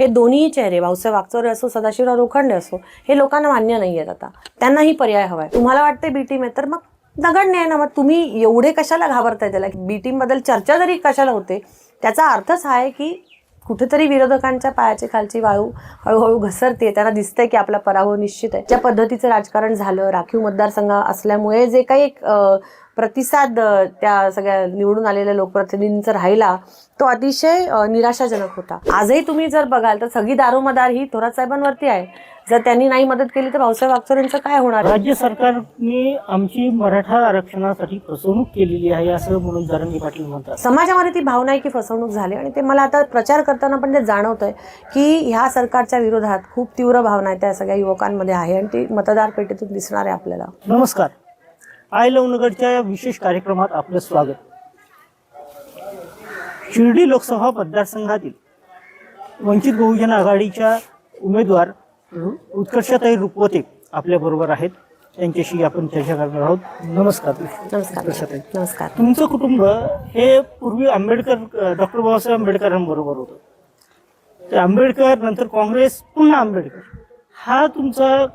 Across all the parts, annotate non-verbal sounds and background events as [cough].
हे दोन्ही चेहरे भाऊसाहेब वागचोरे असो सदाशिवराव लोखंडे असो हे लोकांना मान्य नाही आहेत आता. त्यांनाही पर्याय हवाय. तुम्हाला वाटते बी टीम आहे तर मग नगण्य आहे ना मग तुम्ही एवढे कशाला घाबरताय त्याला? बी टीमबद्दल चर्चा जरी कशाला होते त्याचा अर्थच हा आहे की कुठेतरी विरोधकांच्या पायाची खालची वाळू हळूहळू घसरते त्यांना दिसतंय की आपला पराभव निश्चित आहे. ज्या पद्धतीचं राजकारण झालं राखीव मतदारसंघ असल्यामुळे जे काही एक प्रतिसाद त्या सगळ्या निवडून आलेल्या लोकप्रतिनिधींचा राहिला तो अतिशय निराशाजनक होता. आजही तुम्ही जर बघाल तर सगळी दारोमदार ही थोरात साहेबांवरती आहे. जर त्यांनी नाही मदत केली तर भाऊसाहेब वागचोरेंचं काय होणार? राज्य सरकारने आमची मराठा आरक्षणासाठी फसवणूक केलेली आहे असं म्हणून जरांगी पाटील म्हणतात. समाजामध्ये ती भावना आहे की फसवणूक झाली आणि ते मला आता प्रचार करताना पण ते जाणवत आहे की ह्या सरकारच्या विरोधात खूप तीव्र भावना आहे त्या सगळ्या युवकांमध्ये आहे आणि ती मतदार पेटीतून दिसणार आहे आपल्याला. नमस्कार. आय लव नगरच्या या विशेष कार्यक्रमात आपलं स्वागत. शिर्डी लोकसभा मतदारसंघातील वंचित बहुजन आघाडीच्या उमेदवार उत्कर्षताई रुपवते आपल्या बरोबर आहेत. त्यांच्याशी आपण चर्चा करणार आहोत. नमस्कार. नमस्कार. नमस्कार. तुमचं कुटुंब हे पूर्वी आंबेडकर डॉक्टर बाबासाहेब आंबेडकरांबरोबर होतं. ते आंबेडकर नंतर काँग्रेस पुन्हा आंबेडकर. हा तुमचा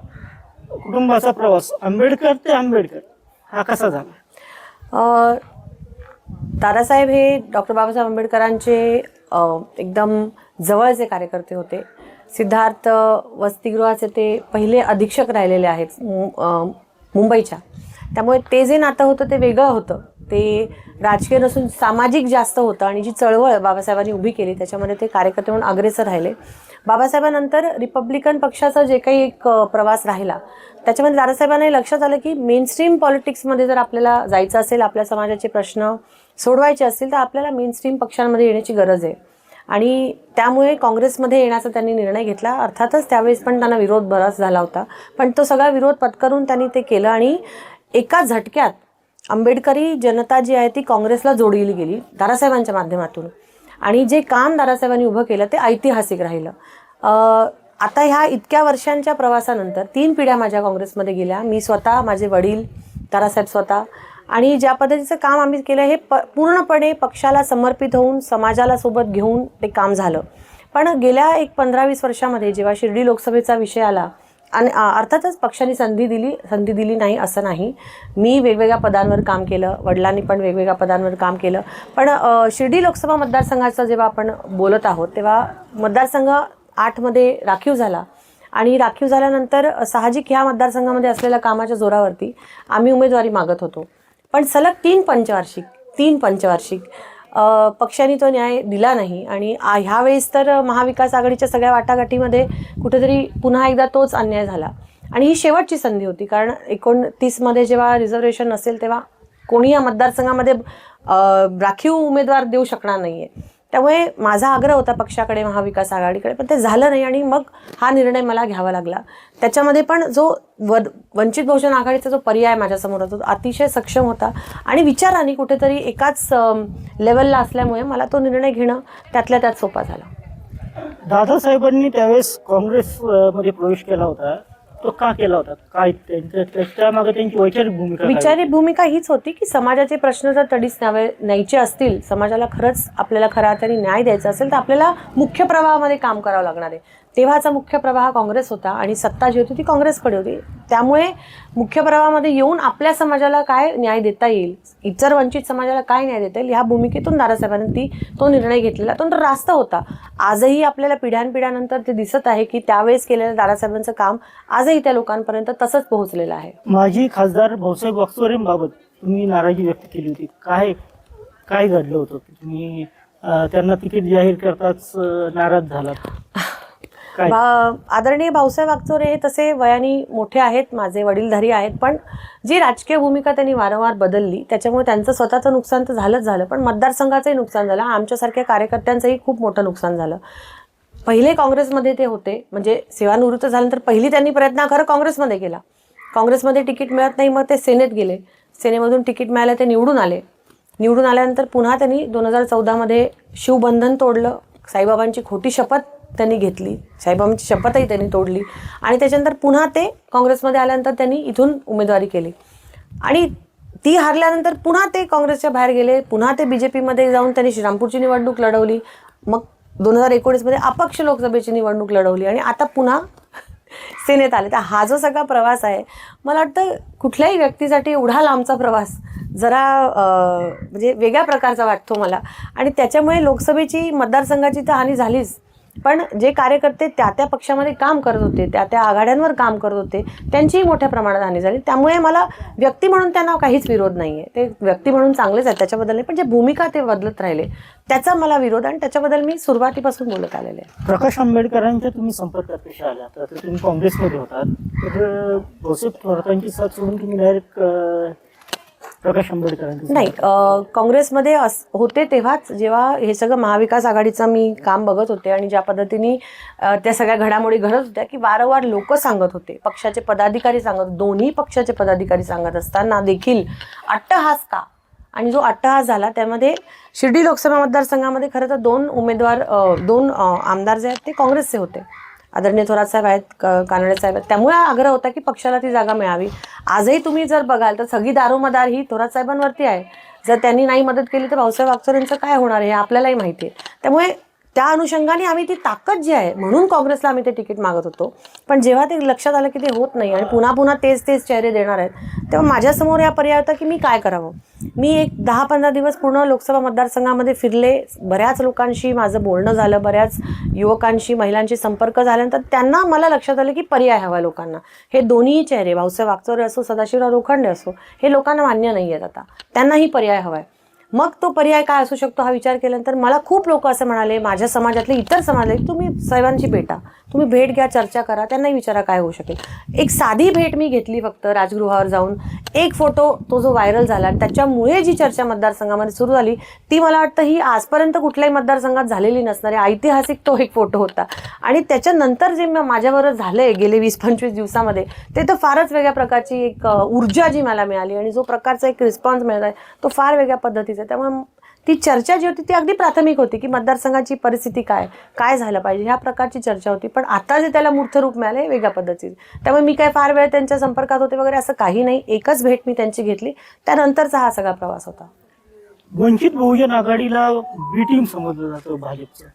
कुटुंबाचा प्रवास आंबेडकर ते आंबेडकर हा कसा झाला? दादासाहेब हे डॉक्टर बाबासाहेब आंबेडकरांचे एकदम जवळचे कार्यकर्ते होते. सिद्धार्थ वसतिगृहाचे ते पहिले अधीक्षक राहिलेले आहेत मुंबईच्या. त्यामुळे ते जे नातं होतं ते वेगळं होतं. ते राजकीय नसून सामाजिक जास्त होतं आणि जी चळवळ बाबासाहेबांनी उभी केली त्याच्यामध्ये ते कार्यकर्ते म्हणून अग्रेसर राहिले. बाबासाहेबांनंतर रिपब्लिकन पक्षाचा जे काही एक प्रवास राहिला त्याच्यामध्ये दादासाहेबांना लक्षात आलं की मेनस्ट्रीम पॉलिटिक्समध्ये जर आपल्याला जायचं असेल आपल्या समाजाचे प्रश्न सोडवायचे असतील तर आपल्याला मेनस्ट्रीम पक्षांमध्ये येण्याची गरज आहे. आणि त्यामुळे काँग्रेसमध्ये येण्याचा त्यांनी निर्णय घेतला. अर्थातच त्यावेळेस पण त्यांना विरोध बराच झाला होता. पण तो सगळा विरोध पत्करून त्यांनी ते केलं आणि एका झटक्यात आंबेडकरी जनता जी आहे ती काँग्रेसला जोडली गेली दादासाहेबांच्या माध्यमातून. आणि जे काम दादासाहेबांनी उभं केलं ते ऐतिहासिक राहिलं. आता ह्या इतक्या वर्षांच्या प्रवासानंतर तीन पिढ्या माझ्या काँग्रेसमध्ये गेल्या. मी स्वतः माझे वडील तारासाहेब स्वतः. आणि ज्या पद्धतीचं काम आम्ही केलं हे प पूर्णपणे पक्षाला समर्पित होऊन समाजाला सोबत घेऊन ते काम झालं. पण गेल्या एक पंधरा वीस वर्षामध्ये जेव्हा शिर्डी लोकसभेचा विषय आला आणि अर्थातच पक्षाने संधी दिली संधी दिली नाही असं नाही. मी वेगवेगळ्या पदांवर काम केलं वडिलांनी पण वेगवेगळ्या पदांवर काम केलं. पण शिर्डी लोकसभा मतदारसंघाचं जेव्हा आपण बोलत आहोत तेव्हा मतदारसंघ आठमध्ये राखीव झाला. आणि राखीव झाल्यानंतर साहजिक ह्या मतदारसंघामध्ये असलेल्या कामाच्या जोरावरती आम्ही उमेदवारी मागत होतो. पण सलग तीन पंचवार्षिक तीन पंचवार्षिक पक्षांनी पक्षाने तो न्याय दिला नाही. आणि ह्यावेळेस तर महाविकास आघाडीच्या सगळ्या वाटाघाटीमध्ये कुठेतरी पुन्हा एकदा तोच अन्याय झाला. आणि ही शेवटची संधी होती कारण एकोणतीसमध्ये जेव्हा रिझर्वेशन नसेल तेव्हा कोणी या मतदारसंघामध्ये राखीव उमेदवार देऊ शकणार नाही आहे त्यामुळे माझा आग्रह होता पक्षाकडे महाविकास आघाडीकडे पण ते झालं नाही आणि मग हा निर्णय मला घ्यावा लागला. त्याच्यामध्ये पण जो व वंचित बहुजन आघाडीचा जो पर्याय माझ्यासमोर होता तो अतिशय सक्षम होता. आणि विचाराने कुठेतरी एकाच लेवलला असल्यामुळे मला तो निर्णय घेणं त्यातल्या त्यात सोपा झाला. दादासाहेबांनी त्यावेळेस काँग्रेसमध्ये प्रवेश केला होता. तो का केला होता काय त्यांच्या त्याच्यामागे त्यांची वैचारिक भूमिका काय होती? विचारी भूमिका हीच होती की समाजाचे प्रश्न जर तडीच न्यावे न्यायचे असतील समाजाला खरंच आपल्याला खऱ्या अर्थाने न्याय द्यायचा असेल तर आपल्याला मुख्य प्रवाहामध्ये काम करावं लागणार आहे तेव्हाचा मुख्य प्रवाह काँग्रेस होता आणि सत्ता जी होती ती काँग्रेसकडे होती. त्यामुळे मुख्य प्रवाहामध्ये येऊन आपल्या समाजाला काय न्याय देता येईल इतर वंचित समाजाला काय न्याय देता येईल ह्या भूमिकेतून दादासाहेबांनी ती तो निर्णय घेतलेला तो रास्त होता. आजही आपल्याला पिढ्यानपिढ्यानंतर ते दिसत आहे की त्यावेळेस केलेलं दादासाहेबांचं काम आजही त्या लोकांपर्यंत तसंच पोहोचलेलं आहे. माजी खासदार भाऊसाहेब वागचोरेंबाबत तुम्ही नाराजी व्यक्त केली होती. काय काय घडलं होतं? तुम्ही त्यांना तिकीट जाहीर करताच नाराज झालात. [laughs] आदरणीय भाऊसाहेब वागचोरे हे तसे वयाने मोठे आहेत माझे वडीलधारी आहेत पण जी राजकीय भूमिका त्यांनी वारंवार बदलली त्याच्यामुळे त्यांचं स्वतःचं नुकसान तर झालंच झालं पण मतदारसंघाचंही नुकसान झालं. आमच्यासारख्या कार्यकर्त्यांचंही खूप मोठं नुकसान झालं. पहिले काँग्रेसमध्ये ते होते म्हणजे सेवानिवृत्त झाल्यानंतर पहिली त्यांनी प्रयत्न खरं काँग्रेसमध्ये केला. काँग्रेसमध्ये तिकीट मिळत नाही मग ते सेनेत गेले. सेनेमधून तिकीट मिळालं ते निवडून आले. निवडून आल्यानंतर पुन्हा त्यांनी दोन हजार चौदामध्ये शिवबंधन तोडलं साईबाबांची खोटी शपथ त्यांनी घेतली. साईबाबांची शपथही त्यांनी तोडली. आणि त्याच्यानंतर पुन्हा ते काँग्रेसमध्ये आल्यानंतर त्यांनी इथून उमेदवारी केली. आणि ती हारल्यानंतर पुन्हा ते काँग्रेसच्या बाहेर गेले. पुन्हा ते बी जे पीमध्ये जाऊन त्यांनी श्रीरामपूरची निवडणूक लढवली. मग दोन हजार एकोणीसमध्ये अपक्ष लोकसभेची निवडणूक लढवली. आणि आता पुन्हा सेनेत आले. तर हा जो सगळा प्रवास आहे मला वाटतं कुठल्याही व्यक्तीसाठी एवढा लांबचा प्रवास जरा म्हणजे वेगळ्या प्रकारचा वाटतो मला. आणि त्याच्यामुळे लोकसभेची मतदारसंघाची तर हानी झालीच. पण जे कार्यकर्ते त्या त्या पक्षामध्ये काम करत होते त्या त्या आघाड्यांवर काम करत होते त्यांचीही मोठ्या प्रमाणात हानी झाली. त्यामुळे मला व्यक्ती म्हणून त्यांना काहीच विरोध नाही आहे ते व्यक्ती म्हणून चांगलेच आहेत त्याच्याबद्दल नाही पण जे भूमिका ते बदलत राहिले त्याचा मला विरोध आणि त्याच्याबद्दल मी सुरुवातीपासून बोलत आलेले आहे. प्रकाश आंबेडकरांच्या तुम्ही संपर्कात कशा आल्या? तर तुम्ही काँग्रेसमध्ये होतात. तर अं, थोरातांची साथ सोडून तुम्ही डायरेक्ट प्रकाश आंबेडकरांची नाही काँग्रेसमध्ये अस होते तेव्हाच जेव्हा हे सगळं महाविकास आघाडीचं मी काम बघत होते आणि ज्या पद्धतीने त्या सगळ्या घडामोडी घडत होत्या की वारंवार लोक सांगत होते. पक्षाचे पदाधिकारी सांगत दोन्ही पक्षाचे पदाधिकारी सांगत असताना देखील अट्टहास का? आणि जो अट्टहास झाला त्यामध्ये शिर्डी लोकसभा मतदारसंघामध्ये खरं तर दोन उमेदवार दोन आमदार जे आहेत ते काँग्रेसचे होते. आदरणीय थोरात साहेब आहेत कानडे साहेब आहेत. त्यामुळे आग्रह होता की पक्षाला ती जागा मिळावी. आजही तुम्ही जर बघाल तर सगळी दारोमदार ही थोरात साहेबांवरती आहे. जर त्यांनी नाही मदत केली तर भाऊसाहेब अगचोरेंचं काय होणार आहे हे आपल्यालाही माहिती आहे. त्यामुळे त्या अनुषंगाने आम्ही ती ताकद जी आहे म्हणून काँग्रेसला आम्ही ते तिकीट मागत होतो. पण जेव्हा ते लक्षात आलं की ते होत नाही आणि पुन्हा पुन्हा तेच तेच चेहरे देणार आहेत तेव्हा माझ्यासमोर या पर्याय होता की मी काय करावं? मी एक दहा पंधरा दिवस पूर्ण लोकसभा मतदारसंघामध्ये फिरले. बऱ्याच लोकांशी माझं बोलणं झालं बऱ्याच युवकांशी महिलांशी संपर्क झाल्यानंतर त्यांना मला लक्षात आलं की पर्याय हवा लोकांना. हे दोन्ही चेहरे भाऊसाहेब वागचोरे असो सदाशिवराव रोखंडे असो हे लोकांना मान्य नाही आहेत आता. त्यांनाही पर्याय हवा आहे मग तो पर्याय काय असू शकतो हा विचार केल्यानंतर मला खूप लोक असं म्हणाले माझ्या समाजातले इतर समाजातले तुम्ही साहेबांची भेटा तुम्ही भेट घ्या चर्चा करा त्यांनाही विचारा काय होऊ शकेल. एक साधी भेट मी घेतली फक्त राजगृहावर जाऊन. एक फोटो तो जो व्हायरल झाला आणि त्याच्यामुळे जी चर्चा मतदारसंघामध्ये सुरू झाली ती मला वाटतं ही आजपर्यंत कुठल्याही मतदारसंघात झालेली नसणारी ऐतिहासिक तो एक फोटो होता. आणि त्याच्यानंतर जे म- माझ्याबरोबर झालंय गेले वीस पंचवीस दिवसामध्ये ते तर फारच वेगळ्या प्रकारची एक ऊर्जा जी मला मिळाली आणि जो प्रकारचा एक रिस्पॉन्स मिळत आहे तो फार वेगळ्या पद्धतीचा आहे. त्यामुळे ती चर्चा जी होती ती अगदी प्राथमिक होती की मतदारसंघाची परिस्थिती काय काय झालं पाहिजे ह्या प्रकारची चर्चा होती. पण आता जे त्याला मूर्त रूप मिळालं हे वेगळ्या पद्धतीचं. त्यामुळे मी काय फार वेळ त्यांच्या संपर्कात होते वगैरे असं काही नाही. एकच भेट मी त्यांची घेतली. त्यानंतरचा हा सगळा प्रवास होता. वंचित बहुजन आघाडीला बी टीम समजलं जातं भाजपचं.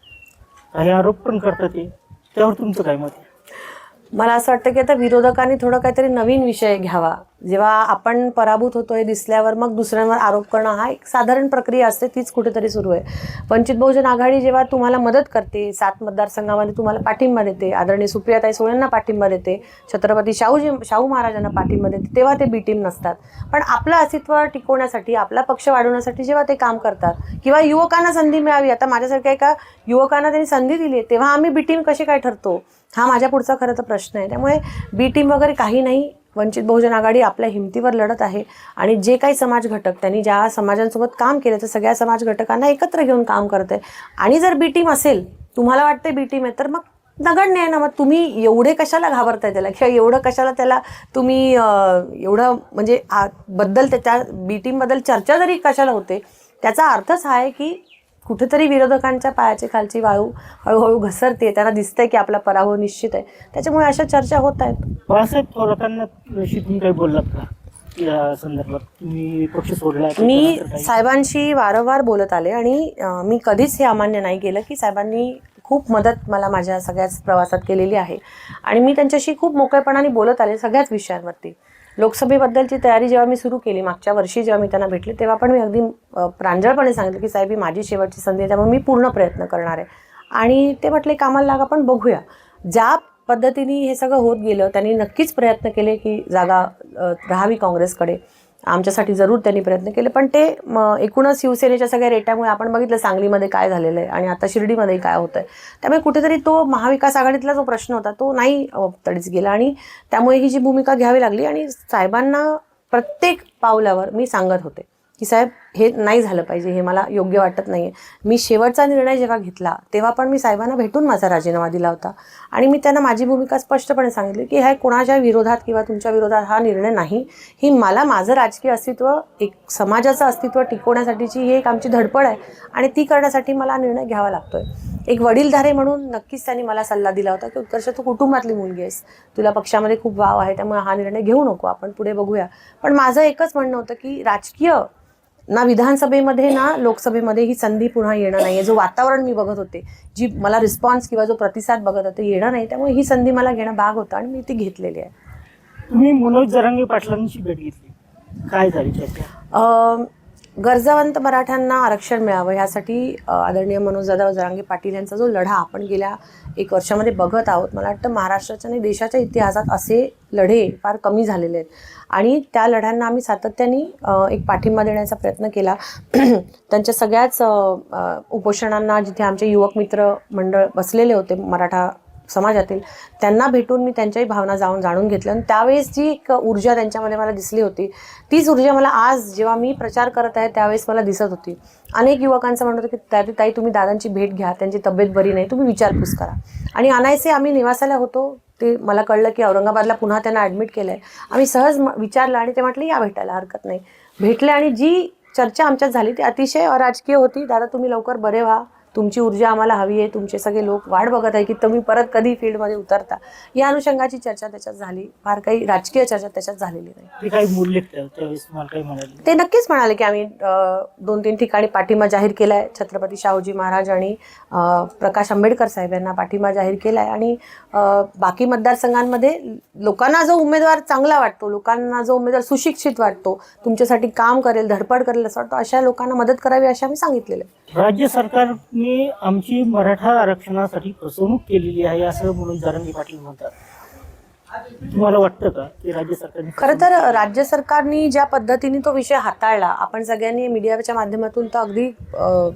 काही आरोप पण करतात ते. त्यावर तुमचं काय मत आहे? मला असं वाटतं की आता विरोधकांनी थोडं काहीतरी नवीन विषय घ्यावा. जेव्हा आपण पराभूत होतो हे दिसल्यावर मग दुसऱ्यांवर आरोप करणं हा एक साधारण प्रक्रिया असते तीच कुठेतरी सुरू आहे. वंचित बहुजन आघाडी जेव्हा तुम्हाला मदत करते सात मतदारसंघामध्ये तुम्हाला पाठिंबा देते आदरणीय सुप्रियाताई सुळेंना पाठिंबा देते छत्रपती शाहूजी शाहू महाराजांना पाठिंबा देते तेव्हा ते बी टीम नसतात. पण आपलं अस्तित्व टिकवण्यासाठी आपला पक्ष वाढवण्यासाठी जेव्हा ते काम करतात किंवा युवकांना संधी मिळावी आता माझ्यासारख्या एका युवकांना त्यांनी संधी दिली आहे तेव्हा आम्ही बी टीम कशी काय ठरतो? हा माझ्या पुढचा खरं तर प्रश्न आहे. त्यामुळे बी टीम वगैरे काही नाही वंचित बहुजन आघाडी आपल्या हिमतीवर लढत आहे आणि जे काही समाज घटक त्यांनी ज्या समाजांसोबत काम केलं तर सगळ्या समाज घटकांना एकत्र घेऊन काम करत आहे आणि जर बी टीम असेल तुम्हाला वाटते बी टीम आहे तर मग नगण्य आहे ना मग तुम्ही एवढे कशाला घाबरताय त्याला? किंवा एवढं कशाला त्याला तुम्ही एवढं म्हणजे बद्दल त्या बी टीमबद्दल चर्चा जरी कशाला होते त्याचा अर्थच हा आहे की कुठेतरी विरोधकांच्या पायाची खालची वाळू हळूहळू घसरते त्यांना दिसतंय की आपला पराभव निश्चित आहे. त्याच्यामुळे अशा चर्चा होत आहेत. बाळासाहेब थोरातांना अशी तुम्ही काही बोललात का? या संदर्भात तुम्ही पक्ष सोडला मी? साहेबांशी वारंवार बोलत आले आणि मी कधीच हे अमान्य नाही केलं की साहेबांनी खूप मदत मला माझ्या सगळ्याच प्रवासात केलेली आहे. आणि मी त्यांच्याशी खूप मोकळेपणाने बोलत आले सगळ्याच विषयांवरती. लोकसभेबद्दलची तयारी जेव्हा मी सुरू केली मागच्या वर्षी जेव्हा मी त्यांना भेटले तेव्हा पण मी अगदी प्रांजळपणे सांगितलं की साहेब ही माझी शेवटची संधी आहे त्यामुळे मी पूर्ण प्रयत्न करणार आहे. आणि ते म्हटले कामाला लागा पण बघूया. ज्या पद्धतीने हे सगळं होत गेलं त्यांनी नक्कीच प्रयत्न केले की जागा राहावी काँग्रेसकडे. आमच्यासाठी जरूर त्यांनी प्रयत्न केले. पण ते एकूणच शिवसेनेच्या सगळ्या रेट्यामुळे आपण बघितलं सांगलीमध्ये काय झालेलं आहे आणि आता शिर्डीमध्ये काय होतं आहे. त्यामुळे कुठेतरी तो महाविकास आघाडीतला जो प्रश्न होता तो नाही तडीच गेला. आणि त्यामुळे ही जी भूमिका घ्यावी लागली आणि साहेबांना प्रत्येक पावलावर मी सांगत होते की साहेब हे नाही झालं पाहिजे हे मला योग्य वाटत नाही आहे मी शेवटचा निर्णय जेव्हा घेतला तेव्हा पण मी साहेबांना भेटून माझा राजीनामा दिला होता. आणि मी त्यांना माझी भूमिका स्पष्टपणे सांगितली की ह्या कोणाच्या विरोधात किंवा तुमच्या विरोधात हा निर्णय नाही. ही मला माझं राजकीय अस्तित्व एक समाजाचं अस्तित्व टिकवण्यासाठीची ही एक आमची धडपड आहे आणि ती करण्यासाठी मला निर्णय घ्यावा लागतोय. एक वडीलधारे म्हणून नक्कीच त्यांनी मला सल्ला दिला होता की उत्कर्ष तू कुटुंबातली मुलगी आहेस. तुला पक्षामध्ये खूप वाव आहे त्यामुळे हा निर्णय घेऊ नको. आपण पुढे बघूया. पण माझं एकच म्हणणं होतं की राजकीय ना विधानसभेमध्ये ना लोकसभेमध्ये ही संधी पुन्हा येणं नाही आहे जो वातावरण मी बघत होते जी मला रिस्पॉन्स किंवा जो प्रतिसाद बघत होते येणं नाही. त्यामुळे ही संधी मला घेणं भाग होतं आणि मी ती घेतलेली आहे. तुम्ही मनोज जरांगे पाटलांची भेट घेतली. काय झाली गरजावंत मराठ्यांना आरक्षण मिळावं ह्यासाठी आदरणीय मनोज दादा जरांगे पाटील यांचा जो लढा आपण गेल्या एक वर्षामध्ये बघत आहोत मला वाटतं महाराष्ट्राच्या आणि देशाच्या इतिहासात असे लढे फार कमी झालेले आहेत. आणि त्या लढ्यांना आम्ही सातत्याने एक पाठिंबा देण्याचा प्रयत्न केला. [clears throat] त्यांच्या सगळ्याच उपोषणांना जिथे आमचे युवक मित्र मंडळ बसलेले होते मराठा समाजातील त्यांना भेटून मी त्यांच्याही भावना जाऊन जाणून घेतल्या. आणि त्यावेळेस जी एक ऊर्जा त्यांच्यामध्ये मला दिसली होती तीच ऊर्जा मला आज जेव्हा मी प्रचार करत आहे त्यावेळेस मला दिसत होती. अनेक युवकांचं म्हणत होतं की त्या ताई तुम्ही दादांची भेट घ्या त्यांची तब्येत बरी नाही तुम्ही विचारपूस करा. आणि अनायसे आम्ही निवासाला होतो ते मला कळलं की औरंगाबादला पुन्हा त्यांना ॲडमिट केलं आहे आम्ही सहज म- विचारलं आणि ते म्हटलं या भेटायला हरकत नाही. भेटले आणि जी चर्चा आमच्यात झाली ती अतिशय अराजकीय होती. दादा तुम्ही लवकर बरे व्हा तुमची ऊर्जा आम्हाला हवी आहे तुमचे सगळे लोक वाट बघत आहे की तुम्ही परत कधी फील्डमध्ये उतरता. या अनुषंगाची चर्चा त्याच्यात झाली. फार काही राजकीय चर्चा त्याच्यात झालेली नाही. ते काही नक्कीच म्हणाले की आम्ही दोन तीन ठिकाणी पाठिंबा जाहीर केला आहे छत्रपती शाहूजी महाराज आणि प्रकाश आंबेडकर साहेब यांना पाठिंबा जाहीर केला आहे आणि बाकी मतदारसंघांमध्ये लोकांना जो उमेदवार चांगला वाटतो लोकांना जो उमेदवार सुशिक्षित वाटतो तुमच्यासाठी काम करेल धडपड करेल असं वाटतं अशा लोकांना मदत करावी असे आम्ही सांगितलेलं राज्य सरकारने आमची मराठा आरक्षणासाठी फसवणूक केलेली आहे असं मनोज दारंगे पाटील म्हणतात. तुम्हाला वाटतं का की राज्य सरकारने खरं तर राज्य सरकारने ज्या पद्धतीने तो विषय हाताळला आपण सगळ्यांनी मीडियाच्या माध्यमातून तर अगदी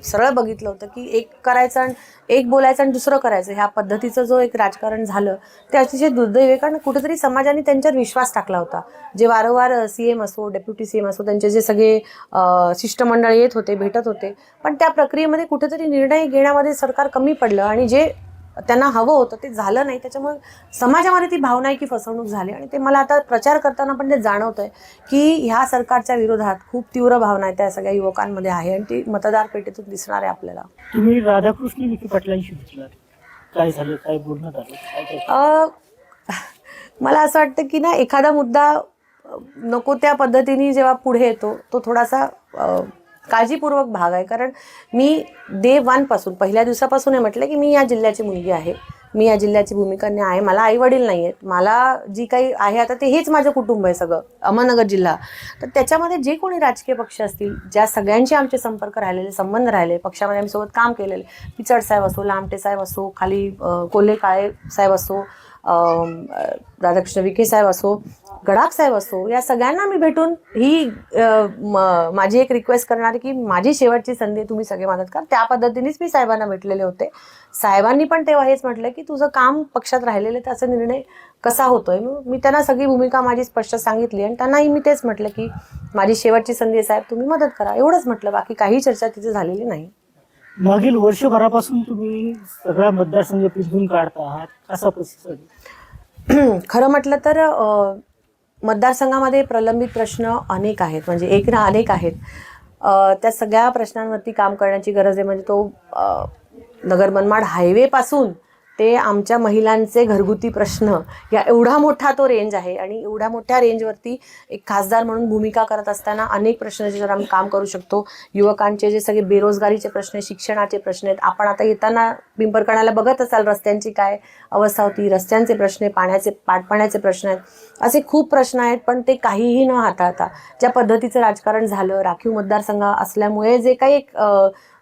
सरळ बघितलं होतं की एक करायचं आणि एक बोलायचं आणि दुसरं करायचं. ह्या पद्धतीचं जो एक राजकारण झालं ते अतिशय दुर्दैव आहे. कारण कुठेतरी समाजाने त्यांच्यावर विश्वास टाकला होता. जे वारंवार सी एम असो डेप्युटी सी एम असो त्यांचे जे सगळे शिष्टमंडळ येत होते भेटत होते. पण त्या प्रक्रियेमध्ये कुठेतरी निर्णय घेण्यामध्ये सरकार कमी पडलं आणि जे त्यांना हवं होतं ते झालं नाही. त्याच्यामुळे समाजामध्ये ती भावना आहे की फसवणूक झाली. आणि ते मला आता प्रचार करताना पण ते जाणवत आहे की ह्या सरकारच्या विरोधात खूप तीव्र भावना आहे त्या सगळ्या युवकांमध्ये आहे. आणि ती मतदार पेटीतून दिसणार आहे आपल्याला. तुम्ही राधाकृष्ण विखे पाटलांशी काय झालं काय बोलणं झालं मला असं वाटतं की ना एखादा मुद्दा नको त्या पद्धतीने जेव्हा पुढे येतो तो थोडासा काळजीपूर्वक भाग आहे. कारण मी डे वनपासून पहिल्या दिवसापासून हे म्हटलं की मी या जिल्ह्याची मुलगी आहे. मी या जिल्ह्याची भूमिका आहे. मला आई वडील नाही आहेत मला जी काही आहे आता ते हेच माझं कुटुंब आहे सगळं अहमदनगर जिल्हा. तर त्याच्यामध्ये जे कोणी राजकीय पक्ष असतील ज्या सगळ्यांचे आमचे संपर्क राहिलेले संबंध राहिले पक्षामध्ये आम्ही सोबत काम केलेले पिचड साहेब असो लामटे साहेब असो खाली कोल्हे काळे साहेब असो राधाकृष्ण विखे साहेब असो गडाख साहेब असो या सगळ्यांना मी भेटून ही म- माझी एक रिक्वेस्ट करणार आहे की माझी शेवटची संधी तुम्ही सगळे मदत करा. त्या पद्धतीनेच मी साहेबांना भेटलेले होते. साहेबांनी पण तेव्हा हेच म्हटलं की तुझं काम पक्षात राहिलेलं आहे, त्याचा निर्णय कसा होतोय? मग मी त्यांना सगळी भूमिका माझी स्पष्ट सांगितली आणि त्यांनाही मी तेच म्हटलं की माझी शेवटची संधी आहे साहेब तुम्ही मदत करा. एवढंच म्हटलं बाकी काही चर्चा तिथे झालेली नाही. मागील वर्षभरापासून तुम्ही सगळा मतदारसंघ पिंजून काढता आहात. कसा प्रतिसाद [clears throat] खरं म्हटलं तर मतदारसंघामध्ये प्रलंबित प्रश्न अनेक आहेत. म्हणजे एक ना अनेक आहेत. त्या सगळ्या प्रश्नांवरती काम करण्याची गरज आहे. म्हणजे तो नगर मनमाड हायवेपासून ते आमच्या महिलांचे घरगुती प्रश्न या एवढा मोठा तो रेंज आहे आणि एवढ्या मोठ्या रेंजवरती एक खासदार म्हणून भूमिका करत असताना अनेक प्रश्न जर आम्ही काम करू शकतो युवकांचे जे सगळे बेरोजगारीचे प्रश्न शिक्षणाचे प्रश्न आहेत आपण आता येताना पिंपरकणाला बघत असाल रस्त्यांची काय अवस्था होती रस्त्यांचे प्रश्न आहे पाण्याचे पाटपाण्याचे प्रश्न आहेत असे खूप प्रश्न आहेत पण ते काहीही न हाताळता ज्या पद्धतीचं राजकारण झालं राखीव मतदारसंघ असल्यामुळे जे काही एक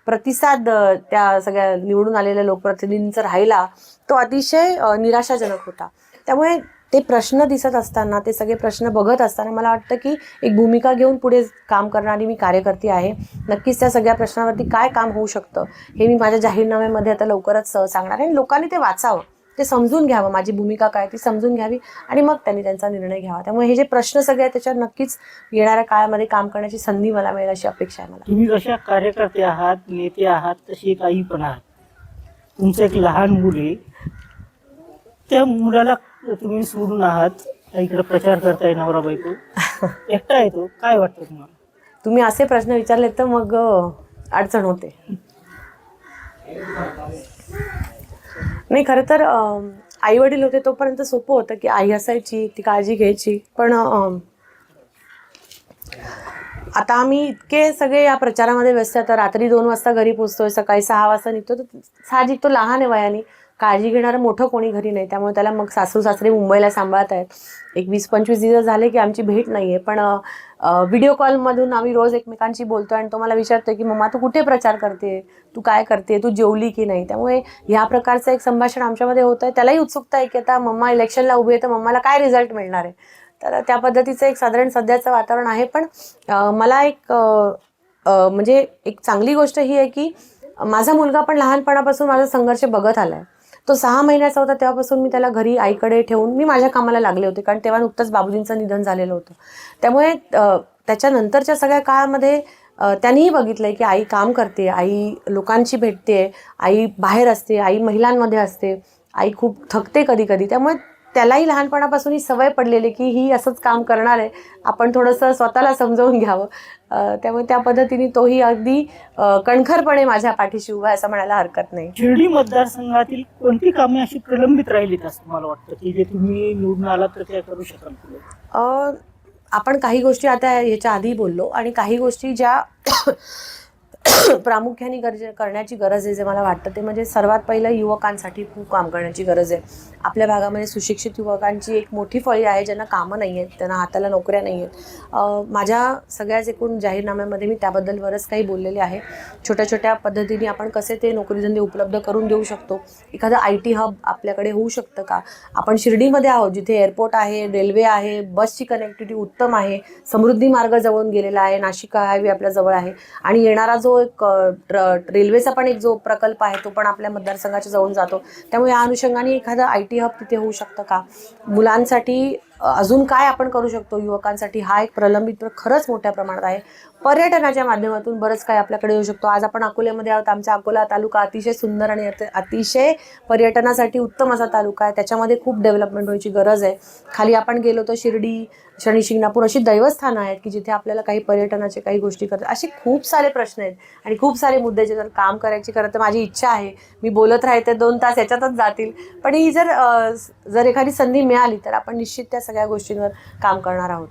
प्रतिसाद त्या सगळ्या निवडून आलेल्या लोकप्रतिनिधींचा राहिला तो अतिशय निराशाजनक होता. त्यामुळे ते प्रश्न दिसत असताना ते सगळे प्रश्न बघत असताना मला वाटतं की एक भूमिका घेऊन पुढे काम करणारी मी कार्यकर्ती आहे. नक्कीच त्या सगळ्या प्रश्नावरती काय काम होऊ शकतं हे मी माझ्या जाहीरनाम्यामध्ये आता लवकरच सांगणार आहे. आणि लोकांनी ते वाचावं. ते समजून घ्यावं माझी भूमिका काय ती समजून घ्यावी आणि मग त्यांनी त्यांचा निर्णय घ्यावा. त्यामुळे हे जे प्रश्न सगळे आहेत त्याच्यावर नक्कीच येणाऱ्या काळामध्ये काम करण्याची संधी मला मिळेल अशी अपेक्षा आहे मला. तुम्ही जशा कार्यकर्ते आहात नेते आहात तशी आई पण आहात. तुमचं एक लहान मुल आहे. त्या मुलाला तुम्ही सोडून आहात इकडे प्रचार करताय नवरा बायको. एकटा येतो काय वाटतं तुम्हाला? तुम्ही असे प्रश्न विचारले तर मग अडचण होते. नाही खरं तर आई वडील होते तोपर्यंत सोपं होतं की आई असायची ती काळजी घ्यायची. पण आता आम्ही इतके सगळे या प्रचारामध्ये व्यस्त आहे, तर रात्री दोन वाजता घरी पोहोचतोय सकाळी सहा वाजता निघतो तर साहजिक तो लहान आहे वयाने. काळजी घेणारं मोठं कोणी घरी नाही. त्यामुळे त्याला मग सासू सासरे मुंबईला सांभाळत आहेत. एक वीस पंचवीस दिवस झाले की आमची भेट नाही आहे पण व्हिडिओ कॉलमधून आम्ही रोज एकमेकांशी बोलतो आणि तो मला विचारतोय की मम्मा तू कुठे प्रचार करते? तू काय करते? तू जेवली की नाही? त्यामुळे ह्या प्रकारचं एक संभाषण आमच्यामध्ये होतं आहे त्यालाही उत्सुकता आहे की आता मम्मा इलेक्शनला उभी आहे तर मम्माला काय रिझल्ट मिळणार आहे? तर त्या पद्धतीचं एक साधारण सध्याचं वातावरण आहे. पण मला एक म्हणजे एक चांगली गोष्ट ही आहे की माझा मुलगा पण लहानपणापासून माझा संघर्ष बघत आला आहे तो सहा महिन्याचा होता तेव्हापासून मी त्याला घरी आईकडे ठेवून मी माझ्या कामाला लागले होते. कारण तेव्हा नुकतंच बाबूजींचं निधन झालेलं होतं. त्यामुळे त्याच्यानंतरच्या सगळ्या काळामध्ये त्यांनीही त्यांनीही बघितलंय की आई काम करते आई लोकांशी भेटते आई बाहेर असते आई महिलांमध्ये असते आई खूप थकते कधी कधी त्यामुळे त्यालाही लहानपणापासून ही सवय पडलेली की ही असंच काम करणार आहे. आपण थोडंसं स्वतःला समजावून घ्यावं. त्यामुळे त्या पद्धतीने तोही अगदी कणखरपणे माझ्या पाठीशी उभा आहे असं म्हणायला हरकत नाही. शिर्डी मतदारसंघातील कोणती कामे अशी प्रलंबित राहिलीत असं तुम्हाला वाटतं? की जे तुम्ही निवडून तर त्या करू शकाल आपण काही गोष्टी आता ह्याच्या आधी बोललो आणि काही गोष्टी ज्या प्रामुख्याने गरजे करण्याची गरज आहे जे मला वाटतं ते. म्हणजे सर्वात पहिलं युवकांसाठी खूप काम करण्याची गरज आहे. आपल्या भागामध्ये सुशिक्षित युवकांची एक मोठी फळी आहे ज्यांना कामं नाही आहेत त्यांना हाताला नोकऱ्या नाही आहेत. माझ्या सगळ्याच एकूण जाहीरनाम्यामध्ये मी त्याबद्दल बरंच काही बोललेले आहे. छोट्या छोट्या पद्धतीने आपण कसे ते नोकरीधंदे उपलब्ध करून देऊ शकतो? एखादं आय टी हब आपल्याकडे होऊ शकतं का? आपण शिर्डीमध्ये आहोत जिथे एअरपोर्ट आहे रेल्वे आहे बसची कनेक्टिव्हिटी उत्तम आहे समृद्धी मार्ग जवळून गेलेला आहे नाशिका हायवे आपल्या जवळ आहे. आणि येणारा जो एक रेल्वेचा पण एक जो प्रकल्प आहे तो पण आपल्या मतदारसंघाच्या जवळून जातो. त्यामुळे या अनुषंगाने एखादं आय टी हब तिथे होऊ शकतं का? मुलांसाठी अजून काय आपण करू शकतो? युवकांसाठी हा एक प्रलंबित खरंच मोठ्या प्रमाणात आहे. पर्यटनाच्या माध्यमातून बरंच काय आपल्याकडे येऊ शकतो. आज आपण अकोल्यामध्ये आहोत. आमचा अकोला तालुका अतिशय सुंदर आणि अति- अतिशय पर्यटनासाठी उत्तम असा तालुका आहे. त्याच्यामध्ये खूप डेव्हलपमेंट व्हायची गरज आहे. खाली आपण गेलो तर शिर्डी शनी शिंगणापूर अशी दैवस्थानं आहेत की जिथे आपल्याला काही पर्यटनाचे काही गोष्टी करतात. असे खूप सारे प्रश्न आहेत आणि खूप सारे मुद्दे जे जर काम करायची खरं तर माझी इच्छा आहे. मी बोलत राहते दोन तास याच्यातच जातील. पण ही जर जर एखादी संधी मिळाली तर आपण निश्चित त्या सगळ्या गोष्टींवर काम करणार आहोत.